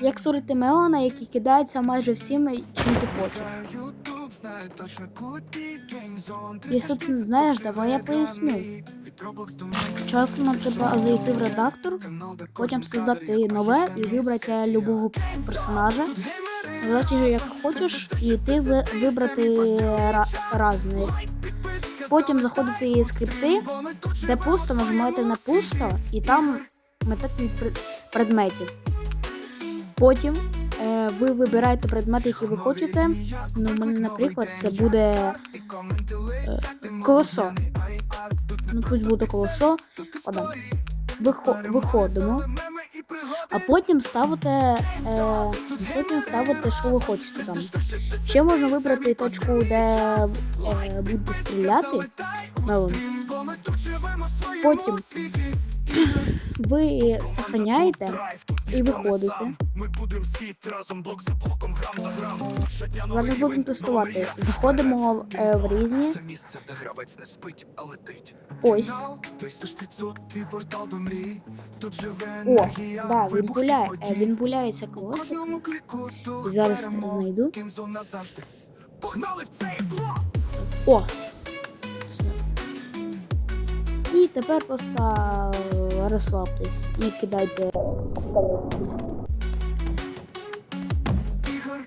як створити Меона, який кидається майже всім, чим ти хочеш. Якщо ти не знаєш, давай я поясню. Спочатку нам треба зайти в редактор, потім создати нове і вибрати любого персонажа. Назвати його як хочеш, і ти вибрати ра- Потім заходити в скрипти, де пусто, нажимаєте на пусто, і там метати предметів. Потім е, ви вибираєте предмети, які ви хочете. Ну, мене, наприклад, це буде е, колесо. Ну, пусть буде колесо. Ладно. Вихо- виходимо. А потім ставите, е, потім ставите, що ви хочете там. Ще можна вибрати точку, де е, будете стріляти. Мелон. Потім ви сохраняєте і виходите. Зараз будемо тестувати. Заходимо е, в різні. Це місце, де гравець не спить, а летить. Ось. О, да, він гуляє. Е, він гуляється колосик. Зараз знайду. Погнали в цей блок! О! І тепер просто розслабтесь і кидайте.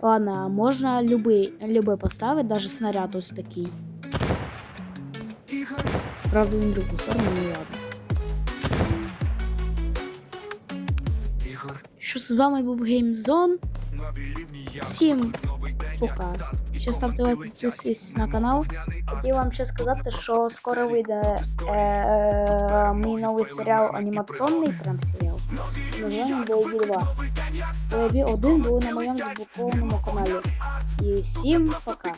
Ладно, можна любий, любий поставити, навіть снаряд ось такий. Ігор, Правда, в другу сторону, ну ладно. Що з вами був GameZone. Всім пока. Ще ставте лайк, підписуйтесь на канал. Хотів вам ще сказати, що скоро вийде е, е, мій новий серіал анімаційний, прям серіал. Називаємо Бойові 2. Бойові 1 були на моєму заблокованому каналі. І всім пока.